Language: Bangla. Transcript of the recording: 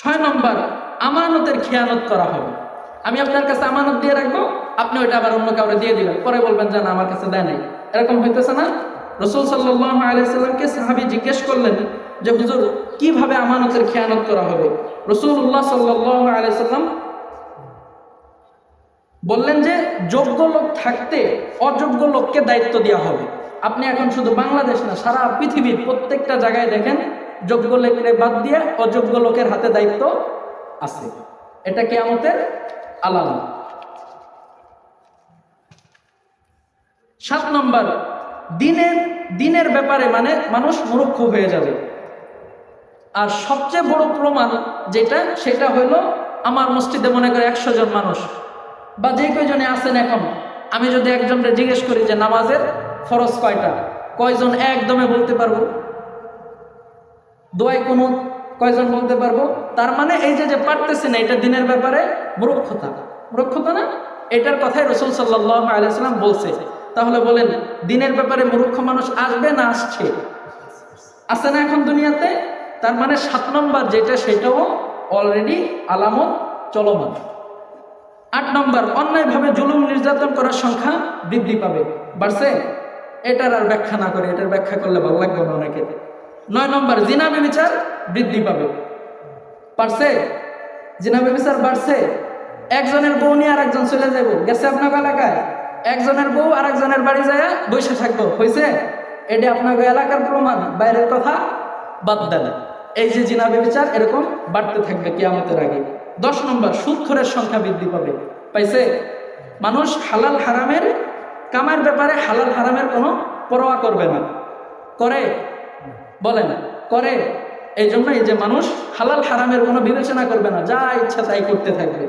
ছয় নম্বর, আমানতের খেয়ানত করা হবে। আমি আপনার কাছে আমানত দিয়ে রাখব, আপনি ওইটা আবার অন্য কাউরে দিয়ে দিবেন। পরে বলবেন যে আমার কাছে দেয় নাই। এরকম হইতেছে না? রসুল সাল্লাহ আলাইসাল্লামকে সাহাবি জিজ্ঞেস করলেন যে, হুজুর, কীভাবে আমানতের খেয়ানত করা হবে? রসুল্লাহ সাল্লাহ আলাইসাল্লাম বললেন যে, যোগ্য লোক থাকতে অযোগ্য লোককে দায়িত্ব দেওয়া হবে। আপনি এখন শুধু বাংলাদেশ না, সারা পৃথিবীর প্রত্যেকটা জায়গায় দেখেন যোগ্য লোকের বাদ দিয়ে অযোগ্য লোকের হাতে দায়িত্ব আছে। এটা কি আমাদের আলাদা সাত নম্বর, দিনের দিনের ব্যাপারে মানে মানুষ মূর্খ হয়ে যাবে। আর সবচেয়ে বড় প্রমাণ যেটা, সেটা হলো আমার মসজিদে মনে করে একশো জন মানুষ। বা যে কয়জনে আছেন এখন? আমি যদি একজনকে জিজ্ঞেস করি যে, নামাজের ফরজ কয়টা? কয়জন একদমে বলতে পারব? দোয়াই কোনো কয়জন বলতে পারব? তার মানে এই যে যে পারতেছে না, এটা দিনের ব্যাপারে মূর্খতা। মূর্খতা না? এটার কথাই রসুল সাল্লাহ আলাইসাল্লাম বলছে। তাহলে বলেন, দিনের ব্যাপারে মূর্খ মানুষ আসবে না আসছে? আছে না এখন দুনিয়াতে? তার মানে সাত নম্বর যেটা, সেটাও অলরেডি আলামত চলমান। আট নম্বর, অন্যায়ভাবে জুলুম নির্যাতন করার সংখ্যা বৃদ্ধি পাবে। বাড়ছে? এটার আর ব্যাখ্যা না করে, এটার ব্যাখ্যা করলে ভালো লাগবে না অনেকে নয় নম্বর, জিনা বিচার বৃদ্ধি পাবে। পারছে? জিনা বিচার বাড়ছে। একজনের বউ নিয়ে আর একজন চলে যাব। গেছে আপনার এলাকায়? একজনের বউ আর একজনের বাড়ি যায় বসে থাকব। হয়েছে এটা আপনার এলাকার প্রমাণ। বাইরের কথা বাদ দেন। এই যে জিনা বিচার এরকম বাড়তে থাকবে কিয়ামতের আগে। দশ নম্বর সুৎখরের সংখ্যা বৃদ্ধি পাবে। পাইছে? মানুষ হালাল হারামের কামার ব্যাপারে হালাল হারামের কোনো পরোয়া করবে না। করে? বলে না, করে। এই জন্য এই যে মানুষ হালাল, হারামের কোনো বিবেচনা করবে না, যা ইচ্ছা তাই করতে থাকবে।